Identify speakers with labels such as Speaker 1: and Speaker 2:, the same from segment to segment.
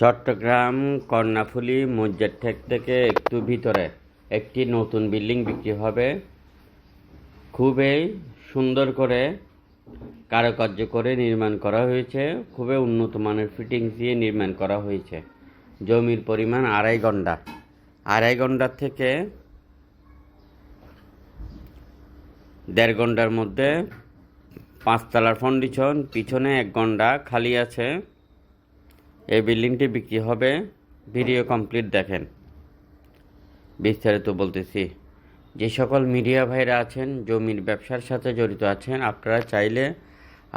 Speaker 1: চট্টগ্রাম, কর্ণাফুলি মসজিদ ঠেক থেকে একটু ভিতরে। একটি নতুন বিল্ডিং বিক্রি হবে। খুবই সুন্দর করে কারুকার্য করে নির্মাণ করা হয়েছে। খুবই উন্নত মানের ফিটিংস দিয়ে নির্মাণ করা হয়েছে। জমির পরিমাণ আড়াই ঘণ্টা। আড়াই ঘণ্টার থেকে দেড় ঘণ্টার মধ্যে পাঁচতলার ফাউন্ডেশন পিছনে এক ঘণ্টা খালি আছে। এই বিল্ডিংটি বিক্রি হবে। ভিডিও কমপ্লিট দেখেন। বিস্তারিত বলতেছি। যে সকল মিডিয়া ভাইরা আছেন, জমির ব্যবসার সাথে জড়িত আছেন, আপনারা চাইলে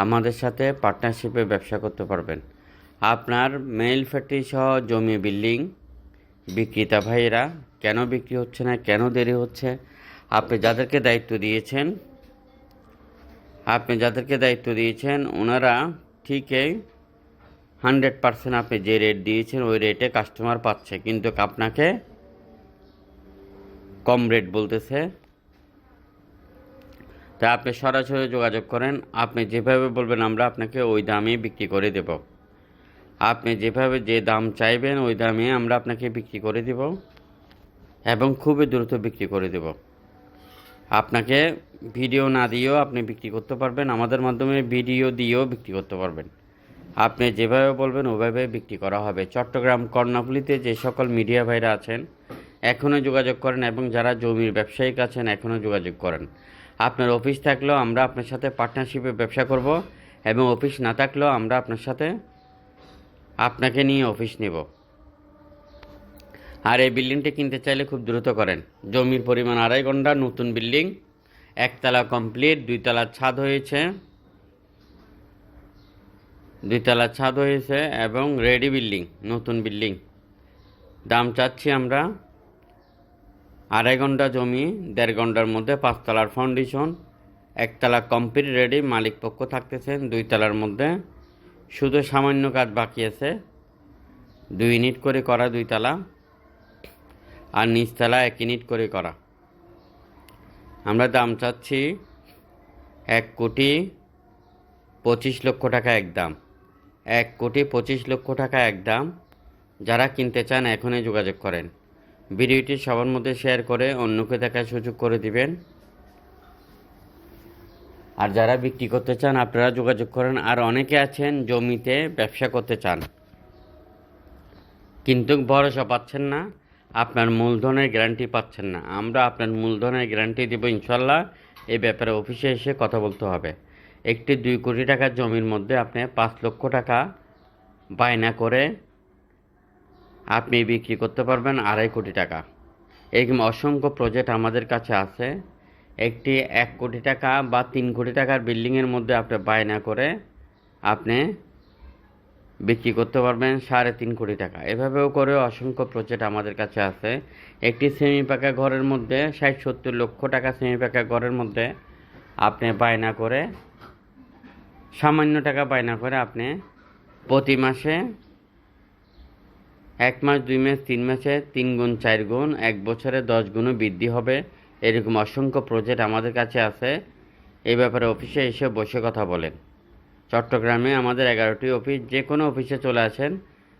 Speaker 1: আমাদের সাথে পার্টনারশিপে ব্যবসা করতে পারবেন। আপনার মেইল ফ্যাক্টরি সহ জমি বিল্ডিং বিক্রেতা ভাইয়েরা কেন বিক্রি হচ্ছে না, কেন দেরি হচ্ছে, আপনি যাদেরকে দায়িত্ব দিয়েছেন, আপনি যাদেরকে দায়িত্ব দিয়েছেন, ওনারা ঠিকই হান্ড্রেড পার্সেন্ট আপনি যে রেট দিয়েছেন, ওই রেটে কাস্টমার পাচ্ছে। কিন্তু আপনাকে কম রেট বলতেছে। তা আপনি সরাসরি যোগাযোগ করেন। আপনি যেভাবে বলবেন, আমরা আপনাকে ওই দামে বিক্রি করে দেব। আপনি যেভাবে যে দাম চাইবেন, ওই দামে আমরা আপনাকে বিক্রি করে দেব এবং খুবই দ্রুত বিক্রি করে দেব। আপনাকে ভিডিও না দিয়েও আপনি বিক্রি করতে পারবেন। আমাদের মাধ্যমে ভিডিও দিয়েও বিক্রি করতে পারবেন। আপনি যেভাবে বলবেন ওভাবে বিক্রি করা হবে। চট্টগ্রাম, কর্ণাফুলিতে যে সকল মিডিয়া ভাইরা আছেন, এখনও যোগাযোগ করেন এবং যারা জমির ব্যবসায়িক আছেন, এখনও যোগাযোগ করেন। আপনার অফিস থাকলেও আমরা আপনার সাথে পার্টনারশিপে ব্যবসা করব এবং অফিস না থাকলেও আমরা আপনার সাথে আপনাকে নিয়ে অফিস নেব। আর এই বিল্ডিংটি কিনতে চাইলে খুব দ্রুত করেন। জমির পরিমাণ আড়াই ঘণ্টা, নতুন বিল্ডিং, একতলা কমপ্লিট দুইতলা ছাদ হয়েছে। দুইতলা ছাদ হয়েছে এবং রেডি বিল্ডিং নতুন বিল্ডিং দাম চাচ্ছি আমরা আড়াই ঘণ্টা জমি, দেড় ঘণ্টার মধ্যে পাঁচতলার ফাউন্ডেশন একতলা কমপ্লিট রেডি মালিক পক্ষ থাকতেছেন দুই তলার মধ্যে। শুধু সামান্য কাজ বাকি আছে, দুই ইউনিট করে করা দুই তলা আর নিচতলা এক ইউনিট করে করা। আমরা দাম চাচ্ছি এক কোটি পঁচিশ লক্ষ টাকা একদম এক কোটি পঁচিশ লক্ষ টাকা এক দাম। যারা কিনতে চান, এখনই যোগাযোগ করেন। ভিডিওটি সবার মধ্যে শেয়ার করে অন্যকে দেখার সুযোগ করে দিবেন। আর যারা বিক্রি করতে চান, আপনারা যোগাযোগ করেন। আর অনেকে আছেন জমিতে ব্যবসা করতে চান, কিন্তু ভরসা পাচ্ছেন না। আপনার মূলধনের গ্যারান্টি পাচ্ছেন না। আমরা আপনার মূলধনের গ্যারান্টি দেবো, ইনশাল্লাহ। এই ব্যাপারে অফিসে এসে কথা বলতে হবে। একটি দুই কোটি টাকার জমির মধ্যে আপনি পাঁচ লক্ষ টাকা বায়না করে আপনি বিক্রি করতে পারবেন আড়াই কোটি টাকা। এরকম অসংখ্য প্রজেক্ট আমাদের কাছে আছে। একটি এক কোটি টাকা বা তিন কোটি টাকার বিল্ডিংয়ের মধ্যে আপনি বায়না করে আপনি বিক্রি করতে পারবেন সাড়ে তিন কোটি টাকা। এভাবেও করে অসংখ্য প্রজেক্ট আমাদের কাছে আছে। একটি সেমি পাকা ঘরের মধ্যে ষাট সত্তর লক্ষ টাকা সেমি পাকা ঘরের মধ্যে আপনি বায়না করে সামান্য টাকা বায়না করে আপনি প্রতি মাসে এক মাস, দুই মাস, তিন মাসে তিন গুণ, চার গুণ, এক বছরে দশ গুণও বৃদ্ধি হবে। এরকম অসংখ্য প্রজেক্ট আমাদের কাছে আছে। এই ব্যাপারে অফিসে এসে বসে কথা বলেন। চট্টগ্রামে আমাদের এগারোটি অফিস যে কোনো অফিসে চলে আসেন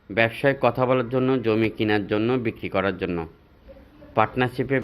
Speaker 1: ব্যবসায় কথা বলার জন্য, জমি কেনার জন্য, বিক্রি করার জন্য। পার্টনারশিপে